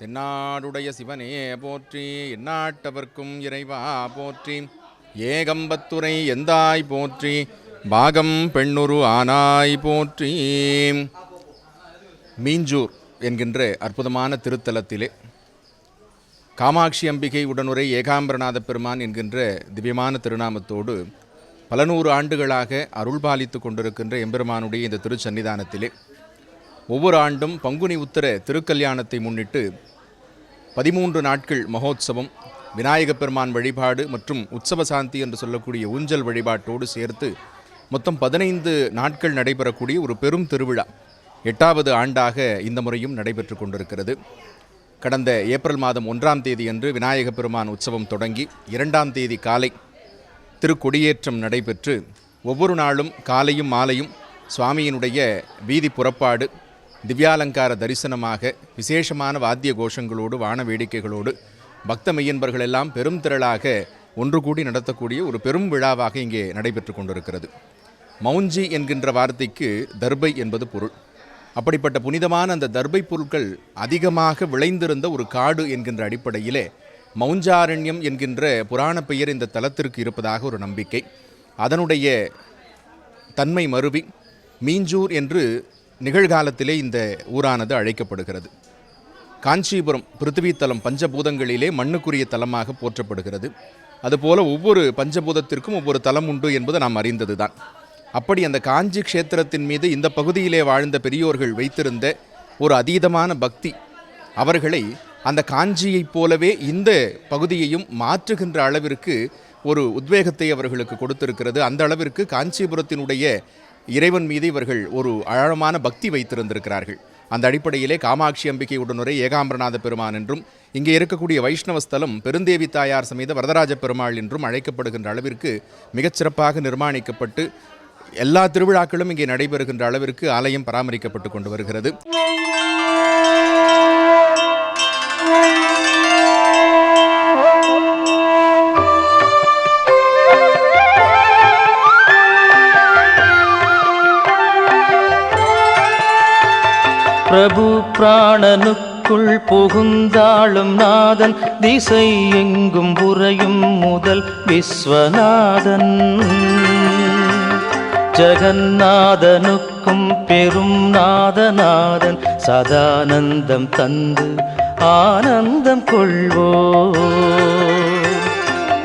தென்னாடுடைய சிவனே போற்றி எந்நாட்டவர்க்கும் இறைவா போற்றி. ஏகம்பத்துரை எந்தாய் போற்றி பாகம் பெண்ணுரு ஆனாய் போற்றி. மீஞ்சூர் என்கின்ற அற்புதமான திருத்தலத்திலே காமாட்சி அம்பிகை உடனுரை ஏகாம்பரநாத பெருமான் என்கின்ற திவ்யமான திருநாமத்தோடு பல நூறு ஆண்டுகளாக அருள்பாலித்து கொண்டிருக்கின்ற எம்பெருமானுடைய இந்த திருச்சன்னிதானத்திலே. ஒவ்வொரு ஆண்டும் பங்குனி உத்தர திருக்கல்யாணத்தை முன்னிட்டு பதிமூன்று நாட்கள் மகோத்சவம் விநாயகப் பெருமான் வழிபாடு மற்றும் உற்சவ சாந்தி என்று சொல்லக்கூடிய ஊஞ்சல் வழிபாட்டோடு சேர்த்து மொத்தம் பதினைந்து நாட்கள் நடைபெறக்கூடிய ஒரு பெரும் திருவிழா. எட்டாவது ஆண்டாக இந்த முறையும் நடைபெற்று கொண்டிருக்கிறது. கடந்த ஏப்ரல் மாதம் ஒன்றாம் தேதி அன்று விநாயகப் பெருமான் உற்சவம் தொடங்கி இரண்டாம் தேதி காலை திருக்கொடியேற்றம் நடைபெற்று ஒவ்வொரு நாளும் காலையும் மாலையும் சுவாமியினுடைய வீதி புறப்பாடு திவ்யாலங்கார தரிசனமாக விசேஷமான வாத்திய கோஷங்களோடு வான வேடிக்கைகளோடு பக்த மெய்யன்பர்கள் எல்லாம் பெரும் திரளாக ஒன்று கூடி நடத்தக்கூடிய ஒரு பெரும் விழாவாக இங்கே நடைபெற்று கொண்டிருக்கிறது. மௌஞ்சி என்கின்ற வார்த்தைக்கு தர்பை என்பது பொருள். அப்படிப்பட்ட புனிதமான அந்த தர்பை பொருட்கள் அதிகமாக விளைந்திருந்த ஒரு காடு என்கின்ற அடிப்படையிலே மௌஞ்சாரண்யம் என்கின்ற புராண பெயர் இந்த தலத்திற்கு இருப்பதாக ஒரு நம்பிக்கை. அதனுடைய தன்மை மருவி. மீஞ்சூர் என்று நிகழ்காலத்திலே இந்த ஊரானது அழைக்கப்படுகிறது. காஞ்சிபுரம் பிருத்திவித்தலம் பஞ்சபூதங்களிலே மண்ணுக்குரிய தலமாக போற்றப்படுகிறது. அதுபோல ஒவ்வொரு பஞ்சபூதத்திற்கும் ஒவ்வொரு தலம் உண்டு என்பது நாம் அறிந்ததுதான். அப்படி அந்த காஞ்சி க்ஷேத்திரத்தின் மீது இந்த பகுதியிலே வாழ்ந்த பெரியோர்கள் வைத்திருந்த ஒரு அதீதமான பக்தி அவர்களை அந்த காஞ்சியைப் போலவே இந்த பகுதியையும் மாற்றுகின்ற அளவிற்கு ஒரு உத்வேகத்தை அவர்களுக்கு கொடுத்திருக்கிறது. அந்த அளவிற்கு காஞ்சிபுரத்தினுடைய இறைவன் மீது இவர்கள் ஒரு ஆழமான பக்தி வைத்திருந்திருக்கிறார்கள். அந்த அடிப்படையிலே காமாட்சி அம்பிகை உடனுரை ஏகாம்பரநாத பெருமான் என்றும் இங்கே இருக்கக்கூடிய வைஷ்ணவ ஸ்தலம் பெருந்தேவி தாயார் சமேத வரதராஜ பெருமாள் என்றும் அழைக்கப்படுகின்ற அளவிற்கு மிகச்சிறப்பாக நிர்மாணிக்கப்பட்டு எல்லா திருவிழாக்களும் இங்கே நடைபெறுகின்ற அளவிற்கு ஆலயம் பராமரிக்கப்பட்டு கொண்டு வருகிறது. பிரபு பிராணனுக்குள் புகுந்தாளும் நாதன் திசை எங்கும் புறையும் முதல் விஸ்வநாதன். ஜெகநாதனுக்கும் பெரும் நாதநாதன் சதானந்தம் தந்து ஆனந்தம் கொள்வோ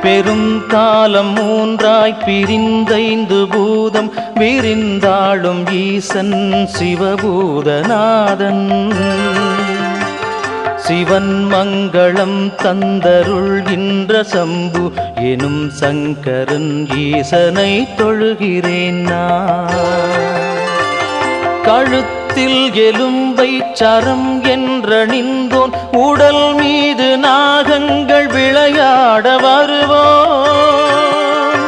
பெரும் காலம் மூன்றாய் பிரிந்தைந்து பூதம் விரிந்தாளும் ஈசன் சிவபூதநாதன். சிவன் மங்களம் தந்தருள்கின்ற சம்பு எனும் சங்கரன் ஈசனை தொழுகிறேன் நான். கழுத்து கழுத்தில் எலும்பை சரம் என்றணிந்தோன் உடல் மீது நாகங்கள் விளையாட வருவோன்.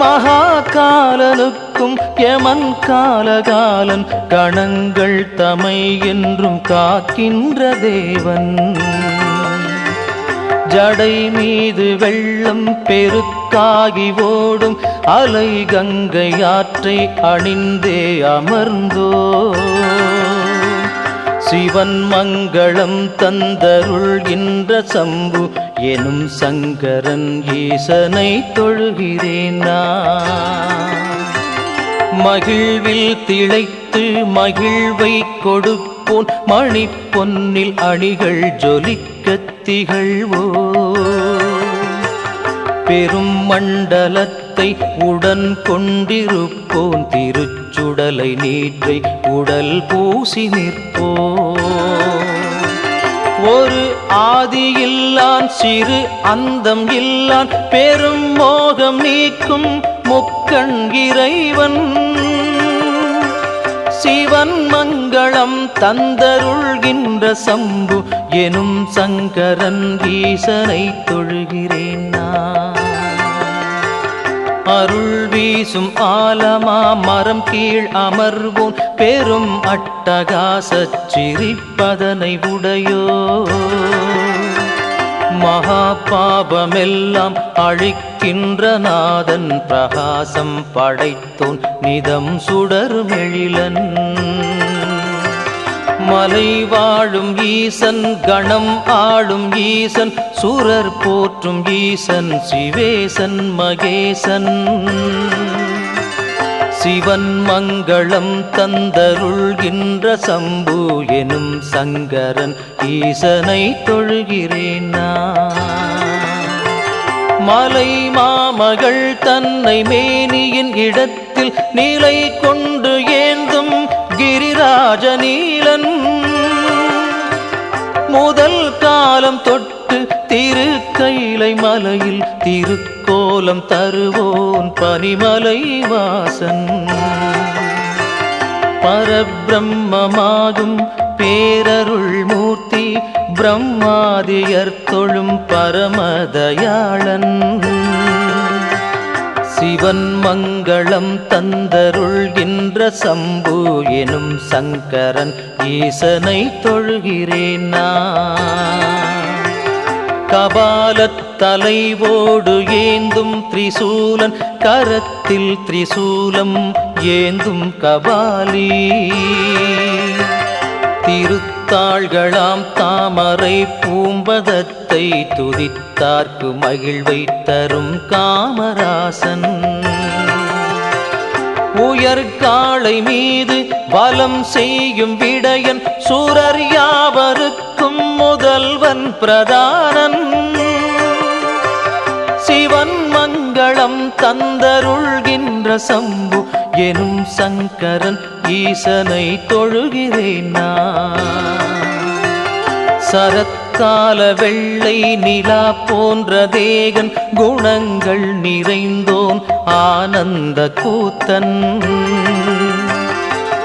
மகாகாலனுக்கும் யமன் காலகாலன் கணங்கள் தமை என்றும் காக்கின்ற தேவன். ஜடை மீது வெள்ளம் பெருத்த பெருக்காகி ஓடும் அலை கங்கை ஆற்றை அணிந்தே அமர்ந்தோ. சிவன் மங்களம் தந்தருள்கின்ற சம்பு எனும் சங்கரன் ஈசனை தொழுகிறேன் மகிழ்வில் திளைத்து மகிழ்வை கொடுப்போன் மணி பொன்னில் அணிகள் ஜொலிக்கத் திகழ்வோ. பெரும் மண்டலத்தை உடன் கொண்டிருப்போன் திருச்சுடலை நீற்றை உடல் பூசி நிற்போம். ஒரு ஆதியில்லான் சிறு அந்தம் இல்லான் பெரும் மோகம் நீக்கும் முக்கண் இறைவன். சிவன் மங்களம் தந்தருள்கின்ற சம்பு எனும் சங்கரன் ஈசனை தொழுகிறேன். அருள் வீசும் ஆலமா மரம் கீழ் அமர்வோம் பெரும் அட்டகாசச் சிரிப்பதனை உடையோ. மகா பாபமெல்லாம் அழிக்கின்ற நாதன் பிரகாசம் படைத்தோன் நிதம் சுடருமெழிலன் மலை வாழும் ஈசன் கணம் ஆளும் ஈசன் சூரர் போற்றும் ஈசன் சிவேசன் மகேசன் சிவன் மங்களம் தந்தருள்கின்ற சம்பு எனும் சங்கரன் ஈசனை தொழுகிறேன் நான். மலை மாமகள் தன்னை மேனியின் இடத்தில் நிலை கொண்டு ராஜநீலன். முதல் காலம் தொட்டு திருக்கைலை மலையில் திருக்கோலம் தருவோன் பனிமலை வாசன். பரபிரம்மமாகும் பேரருள் மூர்த்தி பிரம்மாதியர் தொழும் பரமதயாளன். சிவன் மங்களம் தந்தருள்கின்ற சம்பு எனும் சங்கரன் ஈசனை தொழுகிறேன் நான். கபாலத் தலைவோடு ஏந்தும் திரிசூலன் கரத்தில் திரிசூலம் ஏந்தும் கபாலி. தாள்களாம் தாமரை பூம்பதத்தை துதித்தார்க்கு மகிழ்வை தரும் காமராசன். உயர்காளை மீது பலம் செய்யும் விடயன் சூரர் யாவருக்கும் முதல்வன் பிரதானன். சிவன் மங்களம் தந்தருள்கின்ற சம்பு எனும் சங்கரன் ஈசனை தொழுகிறேன் நான். சரத்கால வெள்ளை நிலா போன்ற தேகன் குணங்கள் நிறைந்தோன் ஆனந்த கூத்தன்.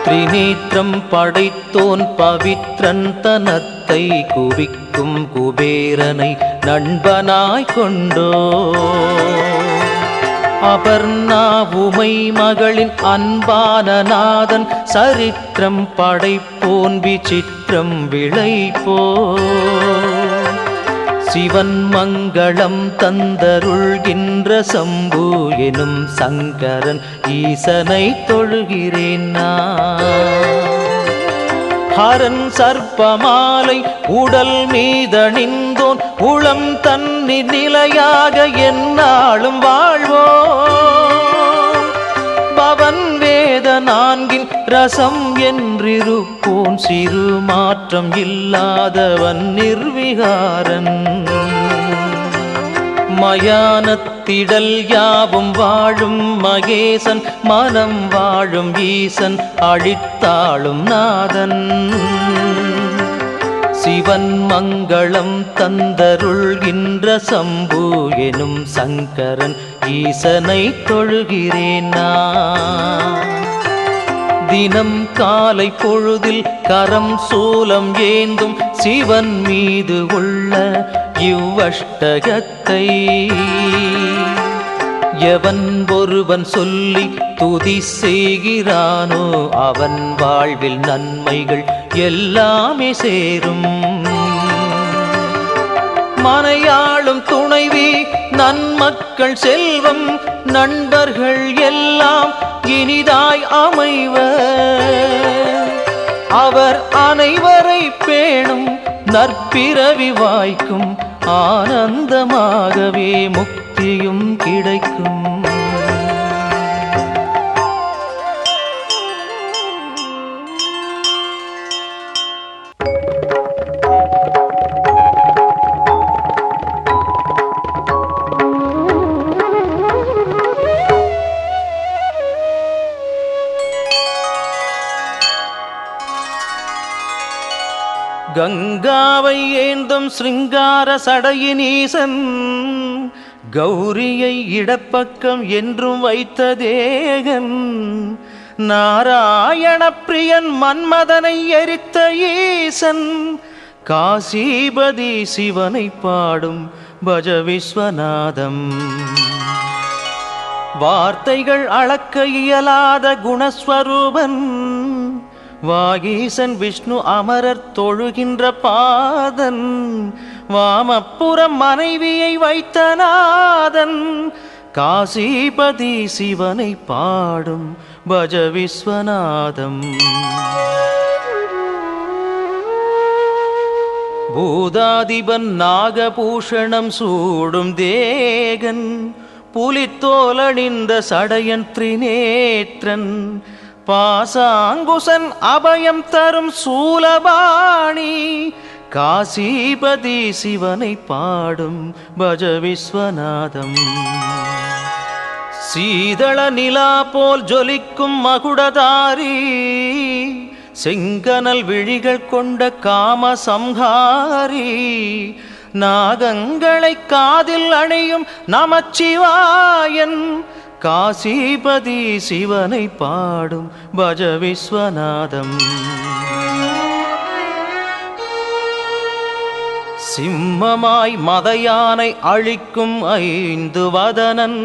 திரிநேற்றம் படைத்தோன் பவித்ரன் தனத்தை குவிக்கும் குபேரனை நண்பனாய் கொண்டோ அபர்ணா உமை மகளின் அன்பான நாதன் சரித்திரம் படைப்போன் விசித்திரம் விளைப்போ சிவன் மங்களம் தந்தருள்கின்ற சம்பு எனும் சங்கரன் ஈசனை தொழுகிறேன் நான். ஹரன் சர்ப்பமாலை உடல் மீதணிந்தோன் உளம் தன்னி நிலையாக என்னாலும் வாழ்வோ பவன் வேத நான்கின் ரசம் என்றிருப்போன் சிறு மாற்றம் இல்லாதவன் நிர்விகாரன். மயானத்திடல் யாவும் வாழும் மகேசன் மனம் வாழும் ஈசன் அழித்தாளும் நாதன். சிவன் மங்களம் தந்தருள்கின்ற சம்பு எனும் சங்கரன் ஈசனை தொழுகிறேன் நான். தினம் காலை பொழுதில் கரம் சூலம் ஏந்தும் சிவன் மீது உள்ள இவ்வஷ்டகத்தை எவன் ஒருவன் சொல்லி துதி செய்கிறானோ அவன் வாழ்வில் நன்மைகள் எல்லாமே சேரும். மனையாளும் துணைவி நன்மக்கள் செல்வம் நண்பர்கள் எல்லாம் இனிதாய் அமைவ. அவர் அனைவரை பேணும் நற்பிறவி வாய்க்கும் ஆனந்தமாகவே முக்தியும் கிடைக்கும். கங்காவை ஏந்தும் சிருங்கார சடையினீசன் கௌரியை இடப்பக்கம் என்றும் வைத்த தேகன் நாராயண பிரியன் மன்மதனை எரித்த ஈசன் காசிபதி சிவனை பாடும் பஜ விஸ்வநாதம் வார்த்தைகள் அளக்க இயலாத குணஸ்வரூபன் வாகீசன் விஷ்ணு அமரர் தொழுகின்ற பாதன் வாமப்புறம் மனைவியை வைத்தநாதன் காசிபதி சிவனை பாடும் பஜ விஸ்வநாதம். பூதாதிபன் நாகபூஷணம் சூடும் தேகன் புலித்தோலணிந்த சடையன் திரிநேற்றன் பாசாங்குசன் அபயம் தரும் சூலபாணி காசிபதி சிவனை பாடும் பஜ விஸ்வநாதம் சீதள நிலா போல் ஜொலிக்கும் மகுடதாரி செங்கனல் விழிகள் கொண்ட காம சம்ஹாரி நாகங்களை காதில் அணையும் நமச்சிவாயன் காசிபதி சிவனை பாடும் பஜ விஸ்வநாதம். சிம்மமாய் மதயானை அழிக்கும் ஐந்து வதனன்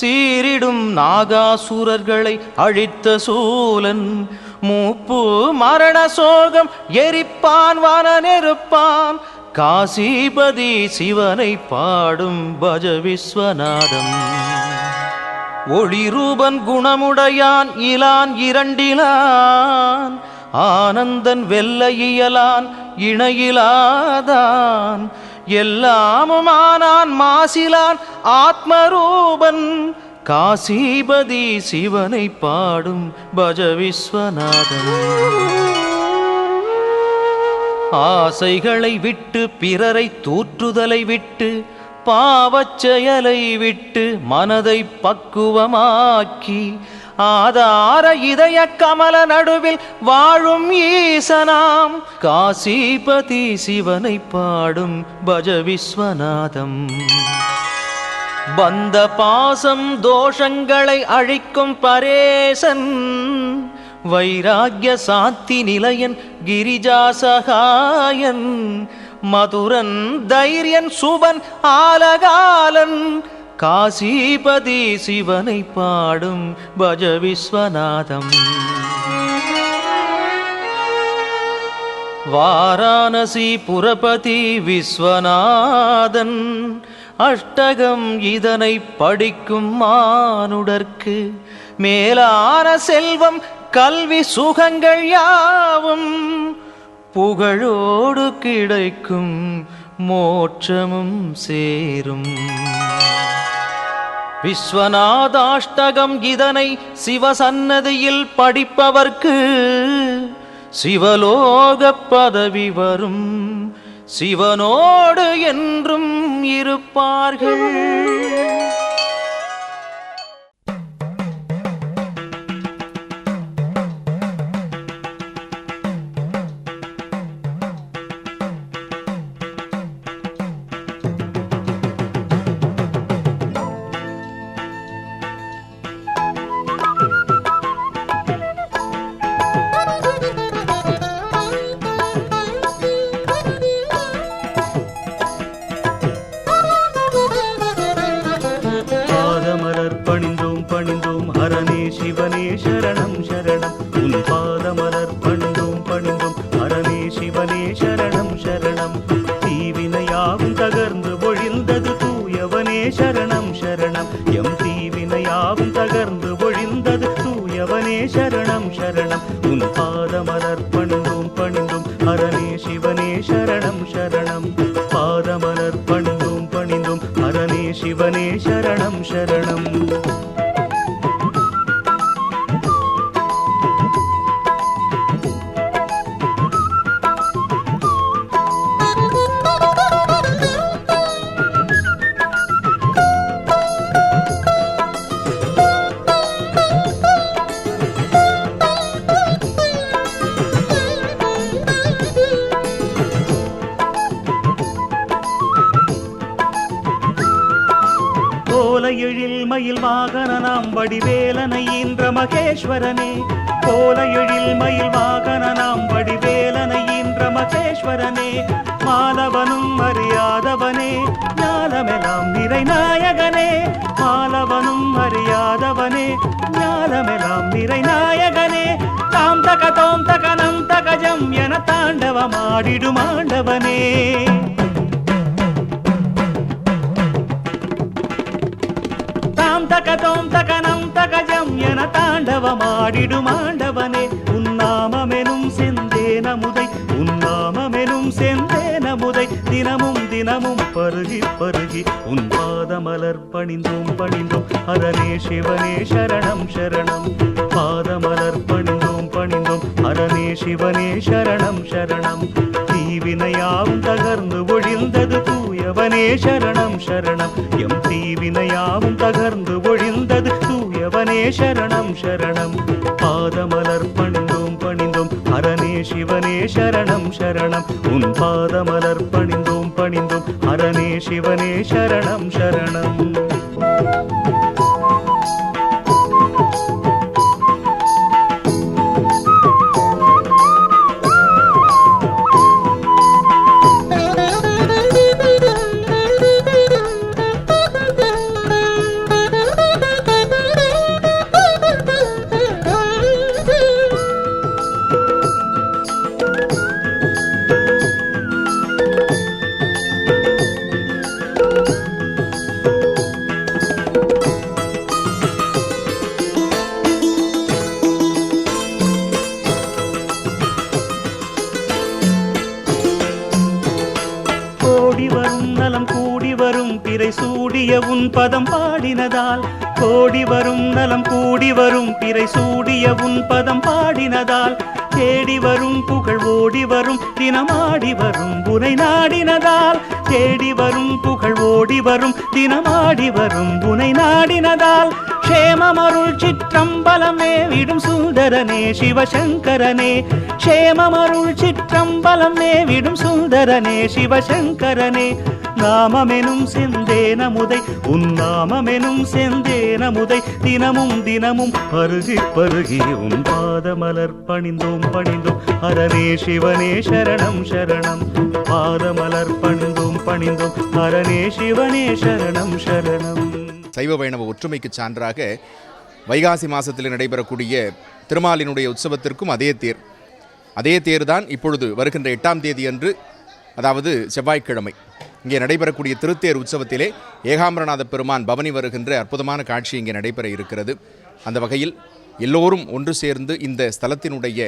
சீரிடும் நாகாசுரர்களை அழித்த சூலன். மூப்பு மரண சோகம் எரிப்பான் வனநெருப்பான் காசிபதி சிவனை பாடும் பஜ விஸ்வநாதம். ஒளிரூபன் குணமுடையான் இலான் இரண்டிலான். ஆனந்தன் வெல்ல இயலான் இணையிலாதான். எல்லாமுமானான் மாசிலான் ஆத்மரூபன். காசிபதி சிவனை பாடும் பஜ விஸ்வநாதன் ஆசைகளை விட்டு பிறரை தூற்றுதலை விட்டு பாவச் செயலை விட்டு மனதை பக்குவமாக்கி ஆதார இதய கமல நடுவில் வாழும் ஈசனாம். காசிபதி சிவனை பாடும் பஜ விஸ்வநாதம் பந்த பாசம் தோஷங்களை அழிக்கும் பரேசன். வைராகிய சாந்தி நிலையன் கிரிஜா சகாயன். மதுரன் தைரியன் சுபன் ஆலகாலன் காசிபதி சிவனை பாடும் பஜ விஸ்வநாதம். வாராணசி புரபதி விஸ்வநாதன் அஷ்டகம் இதனை படிக்கும் மானுடற்கு மேலான செல்வம் கல்வி சுகங்கள் யாவும் புகழோடு கிடைக்கும் மோட்சமும் சேரும். விஸ்வநாதாஷ்டகம் இதனை சிவசன்னதியில் படிப்பவர்க்கு சிவலோக பதவி வரும். சிவனோடு என்றும் இருப்பார்கள். மகேஸ்வரனே கோல எழில் மயில் வாகன நாம் வடிவேலனை இன்ற மகேஸ்வரனே மாலவனும் அறியாதவனே ஞாலமெல்லாம் நிறை நாயகனே மாலவனும் அறியாதவனே ஞாலமெல்லாம் நிறை நாயகனே தாம் தக தோம் தக நம் தகஜம் என தாண்டவமாடிடும் ஆண்டவனே. தாம் தக தோம் தக நம் தாண்டவமாடிடும் ஆண்டவனே உன்னாமமெனும் செந்தேனமுதை உன்னாமமெனும் செந்தேனமுதை தினமும் தினமும் பருகி பருகி உன் பாதமலர் பணிந்தோம் பணிந்தோம் அதனே சிவனே சரணம் சரணம். பாதமலர் பணிந்தோம் பணிந்தோம் ஹரனே சிவனே சரணம் சரணம். தீவினையாவும் தகர்ந்து ஒழிந்தது தூயவனே சரணம் சரணம். எம் தீவினையாவும் தகர்ந்து ஒழி தூயவனே சரணம் சரணம். பாதமலர் பணிந்தோம். பணிந்தோம் அரணே சிவனே சரணம் சரணம். உன் பாதமலர் பணிந்தோம். பணிந்தோம் அரணே சிவனே சரணம் சரணம். வரும் பிறை சூடிய உன் பதம் பாடினதால். கோடி வரும் நலம் கூடி வரும் பிறை சூடிய உன் பதம் பாடினதால். தேடி வரும் புகழ் ஓடி வரும் தினமாடி வரும் உனை நாடினதால். தேடி வரும் புகழ் ஓடி வரும் தினமாடி வரும் உனை நாடினதால். க்ஷேமமருள் சிற்றம்பலமே விடும் சுந்தரனே சிவசங்கரனே. க்ஷேமமருள் சிற்றம்பலமே விடும் சுந்தரனே சிவசங்கரனே. நாமமெனும் செந்தேனமுதை உன் நாமமெனும் செந்தேனமுதை தினமும் தினமும் பருகி பருகி உன் பாதமலர் பணிந்தோம் பணிந்தோம். அரணே சிவனே சரணம் சரணம். பாதமலர் பணிந்தோம் பணிந்தோம். ஹரனே சிவனே சரணம் சரணம். சைவ வைணவ ஒற்றுமைக்கு சான்றாக வைகாசி மாதத்தில் நடைபெறக்கூடிய திருமாலினுடைய உற்சவத்திற்கும் அதே தேர். அதே தேர் தான் இப்பொழுது வருகின்ற எட்டாம் தேதி அன்று அதாவது செவ்வாய்க்கிழமை. இங்கே நடைபெறக்கூடிய திருத்தேர் உற்சவத்திலே ஏகாம்பரநாத பெருமான் பவனி வருகின்ற அற்புதமான காட்சி இங்கே நடைபெற இருக்கிறது. அந்த வகையில் எல்லோரும் ஒன்று சேர்ந்து இந்த ஸ்தலத்தினுடைய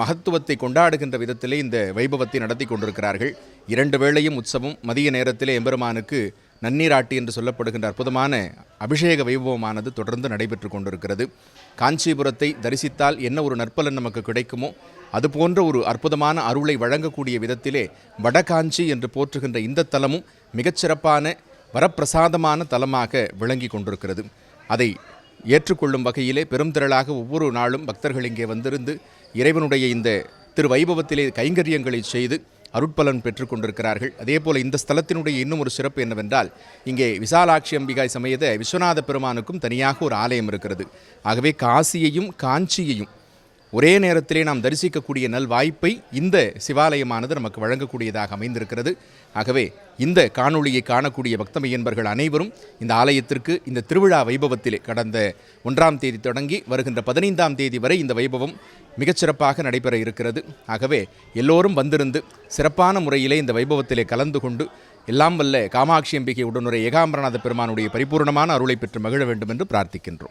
மகத்துவத்தை கொண்டாடுகின்ற விதத்திலே இந்த வைபவத்தை நடத்தி கொண்டிருக்கிறார்கள். இரண்டு வேளையும் உற்சவம் மதிய நேரத்திலே எம்பெருமானுக்கு நன்னீராட்டி என்று சொல்லப்படுகின்ற அற்புதமான அபிஷேக வைபவமானது தொடர்ந்து நடைபெற்று கொண்டிருக்கிறது. காஞ்சிபுரத்தை தரிசித்தால் என்ன ஒரு நற்பலன் நமக்கு கிடைக்குமோ அதுபோன்ற ஒரு அற்புதமான அருளை வழங்கக்கூடிய விதத்திலே வடகாஞ்சி என்று போற்றுகின்ற இந்த தலமும் மிகச்சிறப்பான வரப்பிரசாதமான தலமாக விளங்கி கொண்டிருக்கிறது. அதை ஏற்றுக்கொள்ளும் வகையிலே பெருந்திரளாக ஒவ்வொரு நாளும் பக்தர்கள் இங்கே வந்திருந்து இறைவனுடைய இந்த திரு வைபவத்திலே கைங்கரியங்களை செய்து அருட்பலன் பெற்றுக் கொண்டிருக்கிறார்கள். அதே போல இந்த ஸ்தலத்தினுடைய இன்னும் ஒரு சிறப்பு என்னவென்றால் இங்கே விசாலாட்சி அம்பிகாய் சமயத விஸ்வநாத பெருமானுக்கும் தனியாக ஒரு ஆலயம் இருக்கிறது. ஆகவே காசியையும் காஞ்சியையும் ஒரே நேரத்திலே நாம் தரிசிக்கக்கூடிய நல் வாய்ப்பை இந்த சிவாலயமானது நமக்கு வழங்கக்கூடியதாக அமைந்திருக்கிறது. ஆகவே இந்த காணொளியை காணக்கூடிய பக்தமையன்பர்கள் அனைவரும் இந்த ஆலயத்திற்கு இந்த திருவிழா வைபவத்திலே கடந்த ஒன்றாம் தேதி தொடங்கி வருகின்ற பதினைந்தாம் தேதி வரை இந்த வைபவம் மிகச்சிறப்பாக நடைபெற இருக்கிறது. ஆகவே எல்லோரும் வந்திருந்து சிறப்பான முறையிலே இந்த வைபவத்திலே கலந்து கொண்டு எல்லாம் வல்ல காமாட்சி அம்பிகை உடனுரை ஏகாம்பரநாத பெருமானுடைய பரிபூர்ணமான அருளை பெற்று மகிழ வேண்டும் என்று பிரார்த்திக்கின்றோம்.